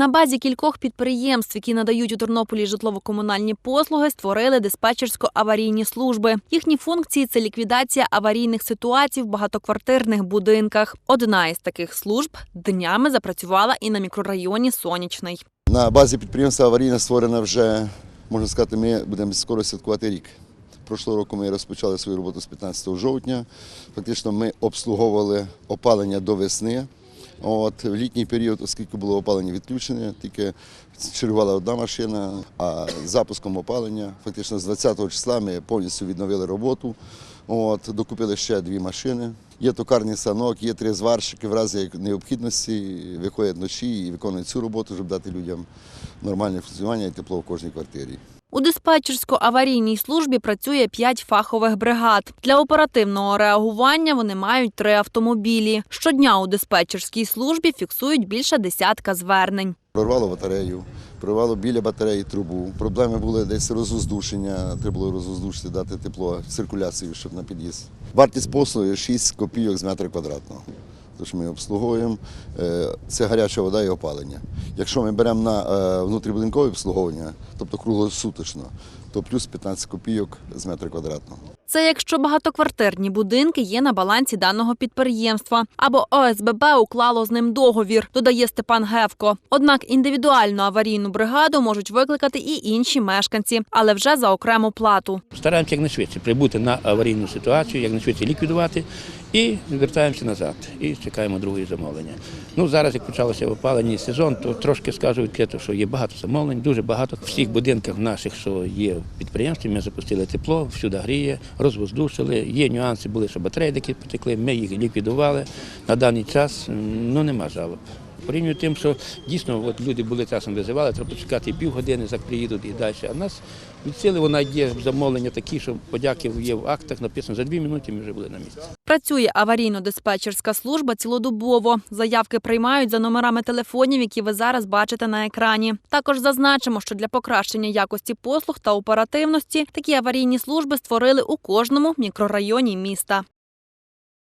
На базі кількох підприємств, які надають у Тернополі житлово-комунальні послуги, створили диспетчерсько-аварійні служби. Їхні функції це ліквідація аварійних ситуацій в багатоквартирних будинках. Одна із таких служб днями запрацювала і на мікрорайоні Сонячний. На базі підприємства аварійна створена вже, можна сказати, ми будемо скоро святкувати рік. Прошлого року ми розпочали свою роботу з 15 жовтня. Фактично ми обслуговували опалення до весни. От, в літній період, оскільки було опалення відключене, тільки чергувала одна машина, а запуском опалення, фактично з 20 числа ми повністю відновили роботу. От, докупили ще дві машини. Є токарний станок, є три зварщики, в разі необхідності виходять вночі і виконують цю роботу, щоб дати людям нормальне функціонування і тепло в кожній квартирі. У диспетчерсько-аварійній службі працює п'ять фахових бригад. Для оперативного реагування вони мають три автомобілі. Щодня у диспетчерській службі фіксують більше десятка звернень. Прорвало батарею, прорвало біля батареї трубу. Проблеми були десь розвоздушення, треба було розвоздушити, дати тепло, циркуляцію, щоб на під'їзд. Вартість послуги 6 копійок з метра квадратного. Тож ми обслуговуємо. Е, Це гаряча вода і опалення. Якщо ми беремо на е, внутрібудинкове обслуговування, тобто круглосуточно, то плюс 15 копійок з метра квадратного. Це якщо багатоквартирні будинки є на балансі даного підприємства або ОСББ уклало з ним договір, додає Степан Гевко. Однак індивідуальну аварійну бригаду можуть викликати і інші мешканці, але вже за окрему плату. Стараємося якнайшвидше прибути на аварійну ситуацію, якнайшвидше ліквідувати і вертаємося назад. І чекаємо другої замовлення. Ну зараз, як почався опалення сезон, то трошки скажу відкрито, що є багато замовлень, дуже багато. В всіх будинках наших, що є в підприємстві, ми запустили тепло, всюди гріє, розвоздушили. Є нюанси, були, що батареї такі потекли, ми їх ліквідували. На даний час ну нема жалоб. Порівнюю тим, що дійсно от люди були часом визивали, треба почекати півгодини, як приїдуть і далі. А в нас від сили вона є замовлення такі, що подяки є в актах, написано за дві минути ми вже були на місці. Працює аварійно-диспетчерська служба цілодобово. Заявки приймають за номерами телефонів, які ви зараз бачите на екрані. Також зазначимо, що для покращення якості послуг та оперативності такі аварійні служби створили у кожному мікрорайоні міста.